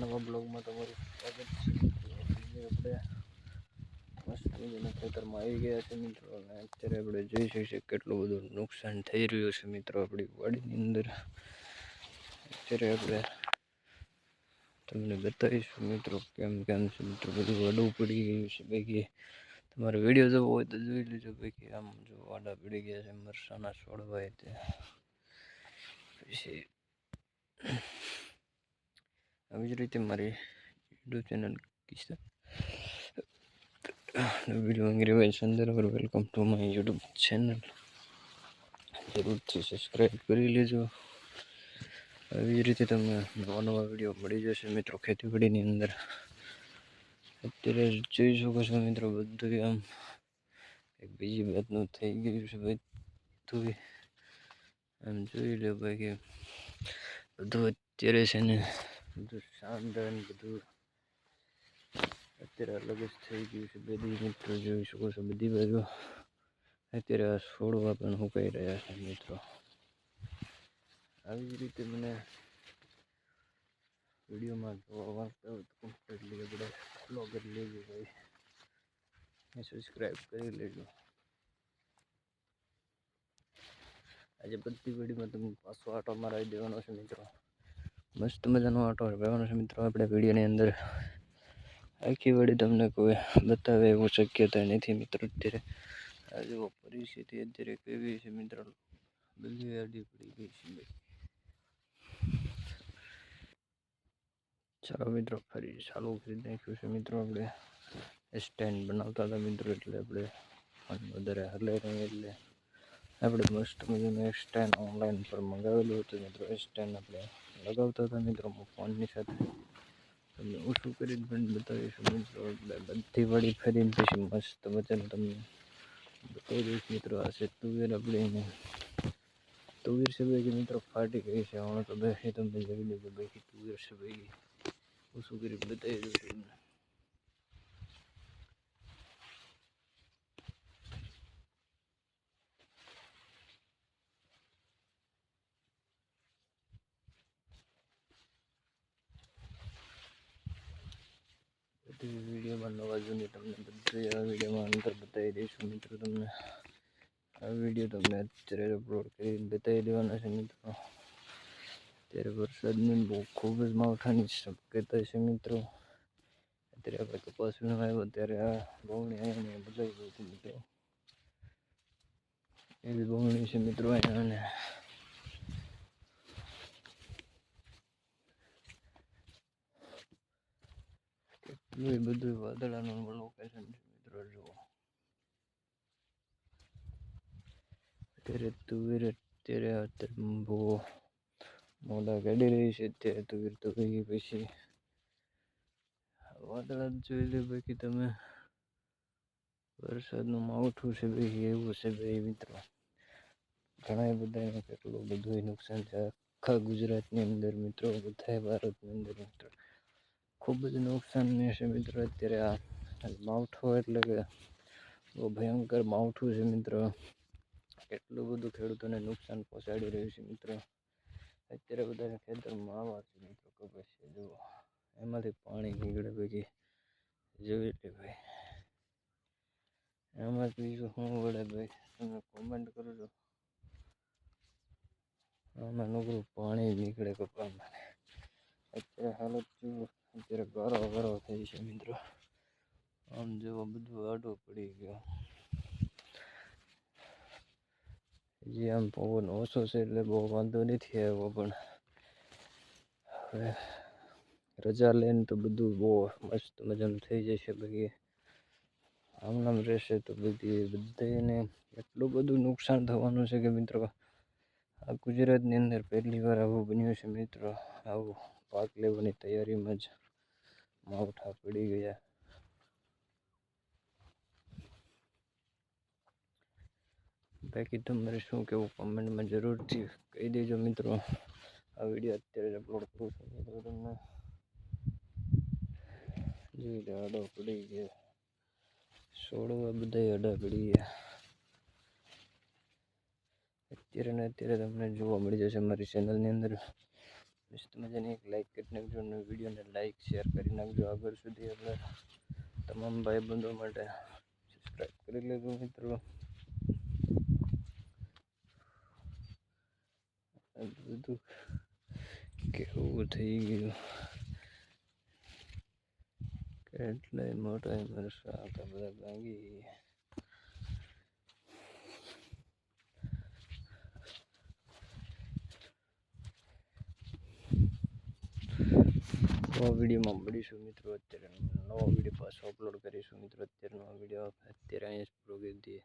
નવા બ્લોગમાં તમારું સ્વાગત છે. આપણે મસ્ત ખેતરમાં આવી ગયા છે મિત્રો. અને અત્યારે આપણે જોઈ શકીએ કેટલું બધું નુકસાન થઈ રહ્યું છે મિત્રો આપણી વાડીની અંદર. અત્યારે આપણે તમને બતાવીશું મિત્રો કેમ કેમ છે મિત્રો. બધું વાડું પડી ગયું છે બાકી તમારે વીડિયો જોવો હોય તો જોઈ લેજો બાકી આમ જો વાડા પડી ગયા છે મરસાના છોડવાય તે. પછી આવી જ રીતે મારી યુટ્યુબ ચેનલ કિસ્સા વીડિયો અંગે ભાઈ સંદર welcome to my YouTube channel જરૂરથી સબસ્ક્રાઈબ કરી લેજો આવી જ રીતે તમને નવા નવા વીડિયો મળી જશે મિત્રો ખેતીવાડીની અંદર અત્યારે જોઈ શકો છો મિત્રો બધું આમ એક બીજી વાતનું થઈ ગયું છે બધું આમ જોઈ લો ભાઈ કે બધું અત્યારે છે ને બધું શાનદાર બધું અત્યારે અલગ જ થઈ ગયું છે. બધી મિત્રો જોઈ શકો છો બધી બાજુ. અત્યારે આ છોડવા પણ સુકાઈ રહ્યા છે મિત્રો. આવી જ રીતે મને વિડીયોમાં જોવા માંગતા હોય તો કમ્પ્લીટલી આપણે ફોલો કરી લેજો ભાઈ. સબસ્ક્રાઈબ કરી લેજો. આજે બધી વિડીયોમાં તમને પાછો આટો મારાવી દેવાનો છે મિત્રો. મસ્ત મજાનો આટો રહેવાનો છે મિત્રો? આપણે વિડીયોની અંદર આખી વડી તમને કોઈ બતાવે એવું શક્યતા નથી મિત્રો, અત્યારે આ જુઓ, પરિસ્થિતિ અત્યારે કેવી છે મિત્રો? બધી આડી પડી ગઈ છે ચાલો મિત્રો, ફરી ચાલુ કરી નાખ્યું છે મિત્રો આપણે. સ્ટેન્ડ બનાવતા હતા મિત્રો, એટલે આપણે વધારે હલે નહીં, એટલે આપણે મસ્ત મજાનું સ્ટેન્ડ ઓનલાઈન પર મંગાવેલું હતું મિત્રો. એ સ્ટેન્ડ આપણે લગાવતા હતા મિત્રો ફોનની સાથે તમને ઓછું કરીને પણ બતાવીશું મિત્રો એટલે બધી વળી ફરીને પછી મસ્ત મજાનું તમને બતાવી દઈશ મિત્રો આ છે તુવેર આપણી તુવેર છે ભાઈ મિત્રો ફાટી ગઈ છે હમણાં તો બેસી તમને જોઈ લેજો ભાઈ તુવેર છે ભાઈ ઓછું કરી બતાવી દઉં તમને બધી વિડીયોમાં નવા જૂની તમને બધી આ વિડીયોમાં અંતર બતાવી દઈશું મિત્રો તમને. આ વીડિયો તમને અત્યારે અપલોડ કરીને બતાવી દેવાના છે મિત્રો. અત્યારે વરસાદની બહુ ખૂબ જ માવઠાની શક્યતા છે મિત્રો. અત્યારે આપણે કપાસ આવ્યો, ત્યારે આ બહુણી અહીંયા બદલાઈ ગઈ હતી મિત્રો. એવી બહુણી છે મિત્રો અહીંયા એ બધું વાદળાનું લોકેશન છે મિત્રો જુઓ અત્યારે તુવેર અત્યારે અત્યારે બહુ મોઢા કાઢી રહી છે અત્યારે તુવેર તો ગઈ પછી વાદળા જ જોઈ લે બાકી તમે વરસાદનું માવઠું છે ભાઈ એવું છે ભાઈ મિત્રો ઘણા બધાને કેટલું બધું નુકસાન છે આખા ગુજરાતની અંદર મિત્રો બધા ભારતની અંદર મિત્રો ખૂબ જ નુકસાન છે મિત્રો, અત્યારે આ માવઠું એટલે કે બહુ ભયંકર માવઠું છે મિત્રો. કેટલું બધું ખેડૂતોને નુકસાન પહોંચાડી રહ્યું છે મિત્રો. અત્યારે બધા ખેતરમાં આવા છે મિત્રો કપાસ છે? જુઓ, એમાંથી પાણી નીકળે પછી જોઈ લે ભાઈ. એમાં બીજું શું વળે ભાઈ? તમે કોમેન્ટ કરજો આમાં નકરું પાણી નીકળે કપામાં. અત્યારે હાલત જુઓ. અત્યારે ઘરો ઘરો થઈ છે મિત્રો. આમ જેવો બધું આડો પડી ગયો. જે આમ પવન ઓછો છે એટલે બહુ વાંધો નથી આવ્યો, પણ હવે રજા લઈને તો બધું બહુ મસ્ત મજાનું થઈ જશે બાકી. આમ નામ રહેશે તો બધી બધાને એટલું બધું નુકસાન થવાનું છે કે મિત્રો, આ ગુજરાતની અંદર પહેલી વાર આવું બન્યું છે મિત્રો. આવું પાક લેવાની તૈયારીમાં જ માવઠા પડી ગયા. બાકી તમારે શું કેવું કમેન્ટમાં જરૂરથી કહી દેજો મિત્રો. આ વીડિયો અત્યારે અપલોડ કરું છું મિત્રો તમને. જોઈ લે અડો પડી ગયા. છોડવા બધા અડા પડી ગયા. અત્યારે ને અત્યારે તમને જોવા મળી જશે મારી ચેનલની અંદર. મસ્ત મજાની એક લાઈક કરી નાખજો અને વિડીયોને લાઈક શેર કરી નાખજો આગળ સુધી. એટલે તમામ ભાઈબંધો માટે સબસ્ક્રાઈબ કરી લેજો મિત્રો. બધું કેવું થઈ ગયું. કેટલાય મોટા મરસા હતા, બધા ભાંગી ગયા. નવા વિડીયોમાં મળીશું મિત્રો. અત્યારે નવો વીડિયો પાછો અપલોડ કરીશું મિત્રો. અત્યારનો વીડિયો અત્યારે અહીંયા જ પૂરો કરી દઈએ.